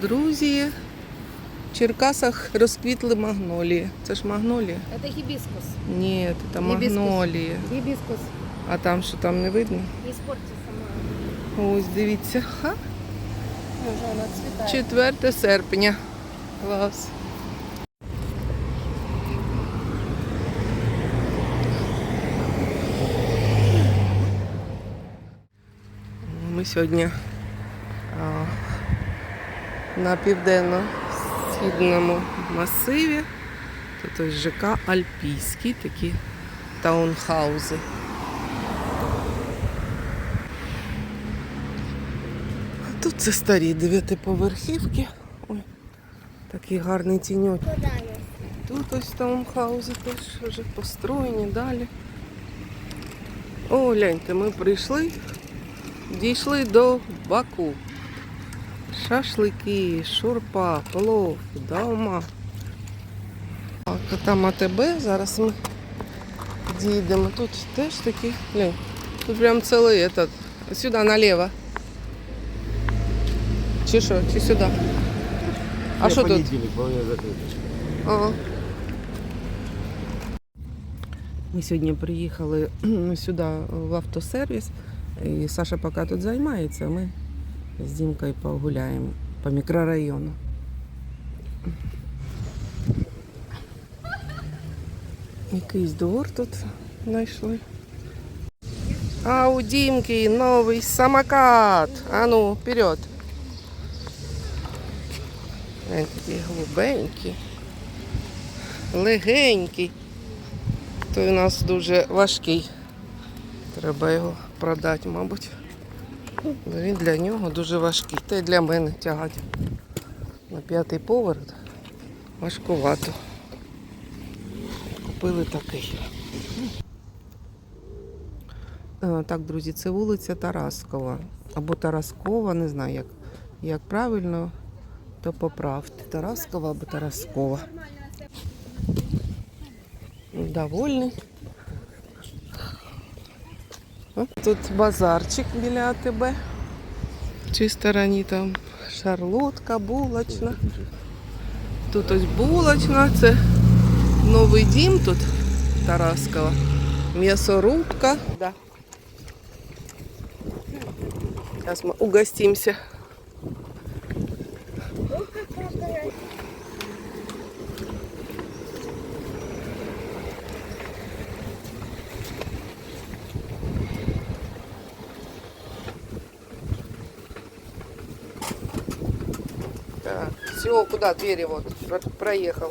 Друзі, в Черкасах розквітли магнолії. Це ж магнолія? Это гибискус. Ні, це Гібіскус. магнолії. Гибискус. А там що там не видно? Испортится сама. Ось дивіться. Ха. Уже она цветает. 4 серпня. Клас. Ми сьогодні на південно-східному масиві. Ось ЖК Альпійський, такі таунхаузи. А тут це старі дев'ятиповерхівки. Ой, такий гарний тіньок. Тут ось таунхаузи теж вже построєні далі. О, гляньте, ми прийшли, дійшли до Баку. Шашлики, шурпа, плов, дома. А там АТБ, зараз ми дійдемо. Тут теж такі, глянь, тут прям цілий этот. Сюди наліво. Чи що, чи сюди? А що тут? Ага. Ми сьогодні приїхали сюди в автосервіс, і Саша поки тут займається, ми з Дімкою погуляємо по мікрорайону. Якийсь двор тут знайшли. А у Дімки новий самокат. А ну, вперед. Він такий голубенький, легенький. Той у нас дуже важкий. Треба його продати, мабуть. Бо Він для нього дуже важкий. Та й для мене тягати. На п'ятий поверх важкувато. Купили такий. Е, Так, друзі, це вулиця Тараскова. Або Тараскова, не знаю, як, як правильно, то поправте. Тараскова або Тараскова. Довольний. О, Тут базарчик біля АТБ. В цій стороні там шарлотка, булочна. Тут ось булочна, це новий дім тут Тараскова. М'ясорубка. Да. Зараз ми угостимося. Все, куда двери вот про- проехал.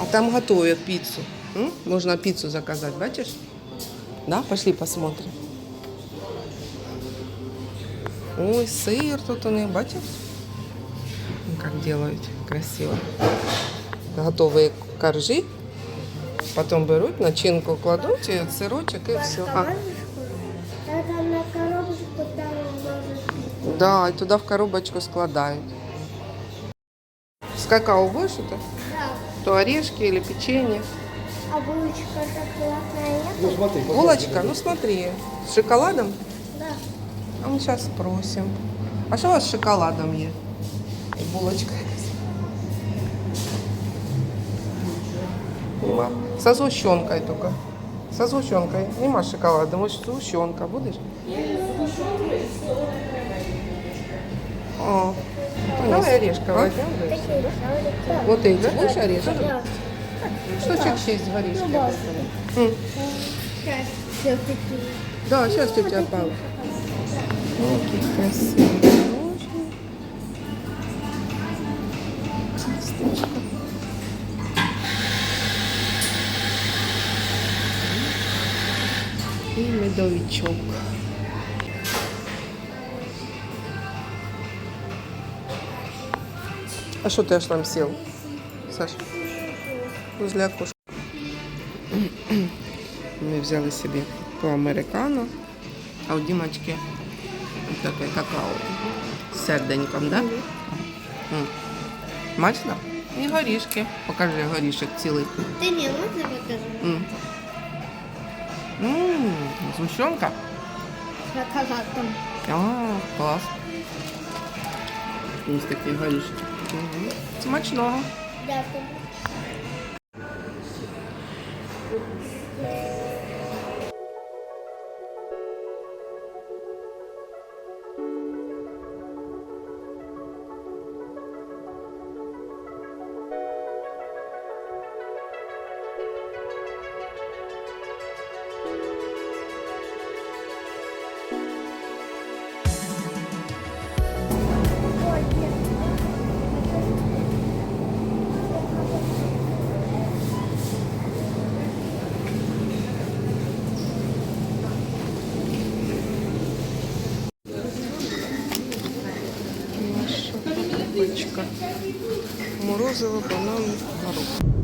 А там готовят пиццу. М? Можно пиццу заказать, бачишь? Да, пошли посмотрим. Ой, сыр тут у них, бачишь? Ну, Как делают красиво. Готовые коржи. Потом берут, начинку кладут, и сырочек и все. А, да, и туда в коробочку складают. С какао будешь это? Да. То орешки или печенье. А булочка шоколадная Ну нет? смотри, Булочка, ну смотри, с шоколадом? Да. А мы сейчас спросим. А что у вас с шоколадом есть? И булочка. Нема. Со сгущенкой только. Со сгущенкой. Нема шоколада. Может, сгущенка будешь? О, ну, Давай орешка возьмем. Вот эти. Будешь орешек? Штучек 6 горишки. Да, сейчас у тебя палка. Какие красивые. И медовичок. А что ты аж там сел, Саш? Возле окошка. Ми взяли собі по американо, а у Дімочки таке какао з серденьком, да? М. Смачно? І горішки. Покажи горішок цілий. Ты мне можно покажи? М. М, Згущенка? Шоколад там. А, клас. Ось такі горішки. Угу. Смачного. Дякую. Морозиво, банан, горох.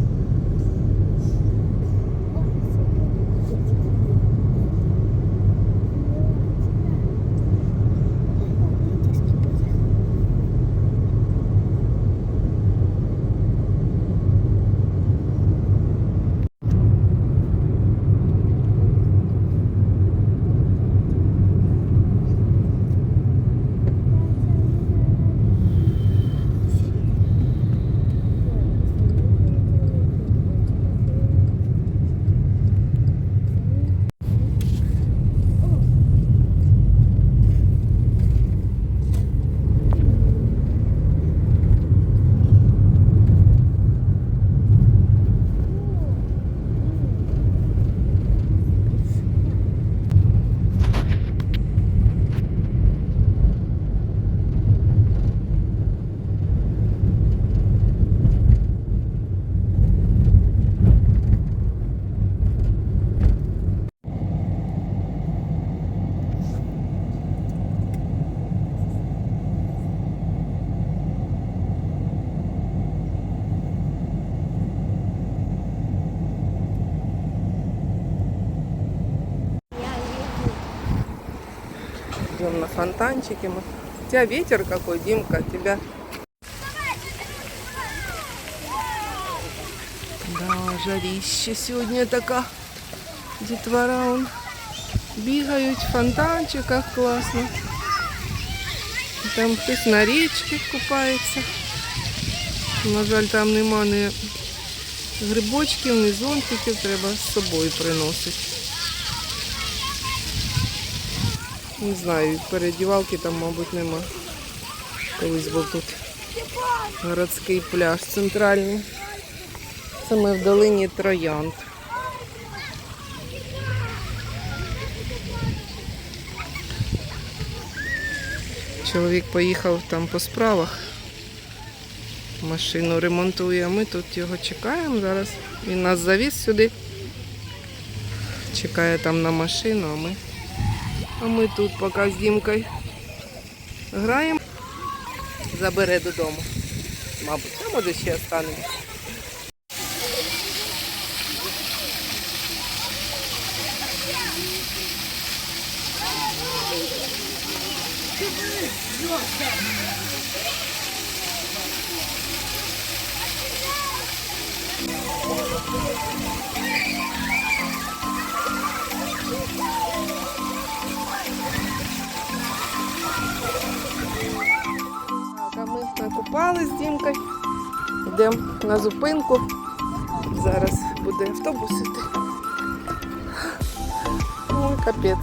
Идем на фонтанчике. Мы... У тебя ветер какой, Димка, тебя... Да, жарище сегодня така. Дітвора он бігають в фонтанчиках класно. Там хтось на річці купається. На жаль, там нема ні грибочків, ні зонтиків, треба з собою приносити. Не знаю, передівалки там, мабуть, нема. Колись був тут городський пляж центральний. Це ми в долині Троянд. Чоловік поїхав там по справах. Машину ремонтує, ми тут його чекаємо зараз. Він нас завіз сюди. Чекає там на машину, а ми а ми тут поки з Дімкою граємо. Забере додому. Мабуть, а може ще останемось. Так, накупали з Дімкою. Йдемо на зупинку. Зараз буде автобус іти. Ой, капець.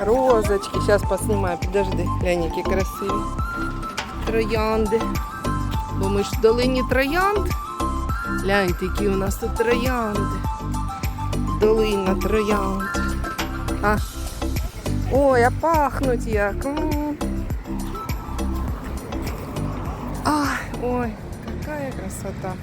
Розочки. Зараз поснімаю, підожди. Глянь, які красиві. Троянди. Бо ми ж в долині троянд. Гляньте, які у нас тут троянди. Долина троянд. А, Ой, а пахнуть як. М. Ай, ой, какая красота.